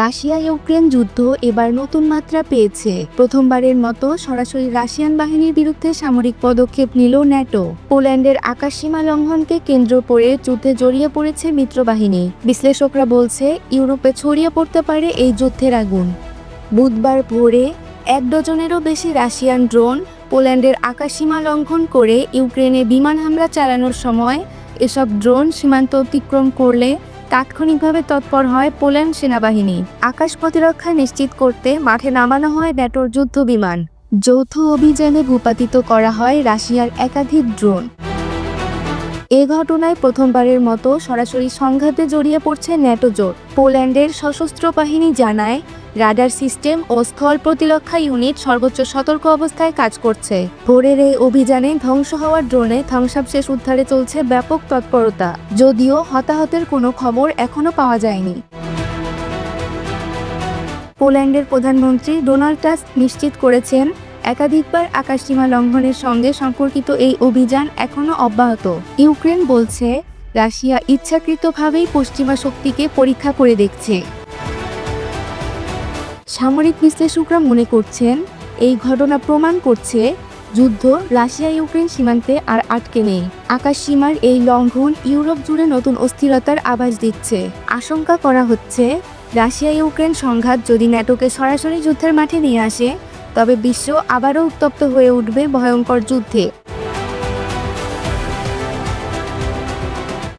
Russia Ukraine যুদ্ধ এবার নতুন মাত্রা পেয়েছে। প্রথমবারের মতো সরাসরি রাশিয়ান বাহিনীর বিরুদ্ধে সামরিক পদক্ষেপ নিল ন্যাটো। পোল্যান্ডের আকাশসীমা লঙ্ঘনকে কেন্দ্র করে যুদ্ধে জড়িয়ে পড়েছে মিত্রবাহিনী বিশ্লেষকরা বলছে, ইউরোপে ছড়িয়ে পড়তে পারে এই যুদ্ধের আগুন। বুধবার ভোরে এক ডজনেরও বেশি রাশিয়ান ড্রোন পোল্যান্ডের আকাশসীমা লঙ্ঘন করে ইউক্রেনে বিমান হামলা চালানোর সময় এসব ড্রোন সীমান্ত অতিক্রম করলে তাৎক্ষণিকভাবে তৎপর হয় পোল্যান্ড সেনাবাহিনী। আকাশ প্রতিরক্ষা নিশ্চিত করতে মাঠে নামানো হয় ন্যাটোর যুদ্ধ বিমান যৌথ অভিযানে ভূপাতিত করা হয় রাশিয়ার একাধিক ড্রোন। এ ঘটনায় প্রথমবারের মতো সরাসরি সংঘাতে জড়িয়ে পড়ছে ন্যাটো জোট। পোল্যান্ডের সশস্ত্র বাহিনী জানায়, রাডার সিস্টেম ও স্থল প্রতিরক্ষা ইউনিট সর্বোচ্চ সতর্ক অবস্থায় কাজ করছে। ভোরের এই অভিযানে ধ্বংস হওয়া ড্রোনে ধ্বংসাবশেষ উদ্ধারে চলছে ব্যাপক তৎপরতা, যদিও হতাহতের কোনো খবর এখনও পাওয়া যায়নি। পোল্যান্ডের প্রধানমন্ত্রী ডোনাল্ড টাস্ক নিশ্চিত করেছেন একাধিকবার আকাশসীমা লঙ্ঘনের সঙ্গে সম্পর্কিত এই অভিযান এখনও অব্যাহত। ইউক্রেন বলছে, রাশিয়া ইচ্ছাকৃতভাবেই পশ্চিমা শক্তিকে পরীক্ষা করে দেখছে। সামরিক বিশ্লেষকরা মনে করছেন, এই ঘটনা প্রমাণ করছে, যুদ্ধ রাশিয়া ইউক্রেন সীমান্তে আর আটকে নেই। আকাশ সীমার এই লঙ্ঘন ইউরোপ জুড়ে নতুন অস্থিরতার আভাস দিচ্ছে। আশঙ্কা করা হচ্ছে রাশিয়া ইউক্রেন সংঘাত যদি ন্যাটোকে সরাসরি যুদ্ধের মাঠে নিয়ে আসে তবে বিশ্ব আবারও উত্তপ্ত হয়ে উঠবে ভয়ঙ্কর যুদ্ধে।